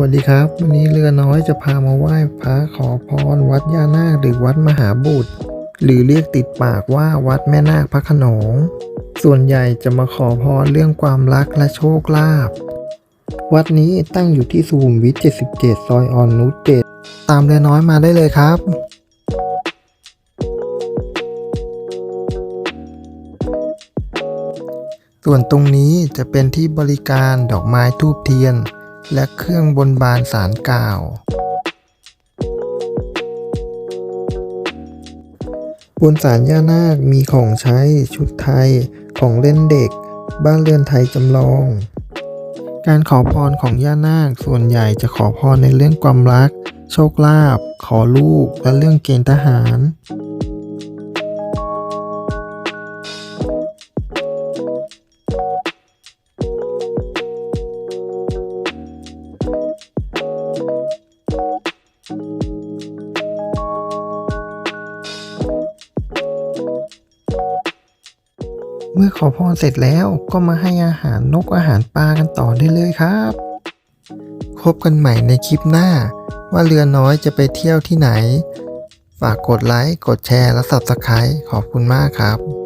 วัสดีครับ วันนี้เรือน้อยจะพามาไหว้พระขอพรวัดย่านาคหรือวัดมหาบุตร หรือเรียกติดปากว่าวัดแม่นาคพระขนง ส่วนใหญ่จะมาขอพรเรื่องความรักและโชคลาภวัดนี้ตั้งอยู่ที่สุขุมวิท 77 ซอยอ่อนนุช7ตามเรือน้อยมาได้เลยครับส่วนตรงนี้จะเป็นที่บริการดอกไม้ทูบเทียน และเครื่องบนบานสารกล่าว บนสารย่านาคมีของใช้ชุดไทยของเล่นเด็ก บ้านเรือนไทยจำลอง การขอพรของย่านาคส่วนใหญ่จะขอพรในเรื่องความรัก โชคลาภขอลูกและเรื่องเกณฑ์ทหาร เมื่อขอพรเสร็จแล้วก็มาให้อาหารนกอาหารปลากันต่อได้เลยครับพบกันใหม่ในคลิปหน้า ว่าเรือน้อยจะไปเที่ยวที่ไหน ฝากกดไลค์ กดแชร์ และ Subscribe ขอบคุณมากครับ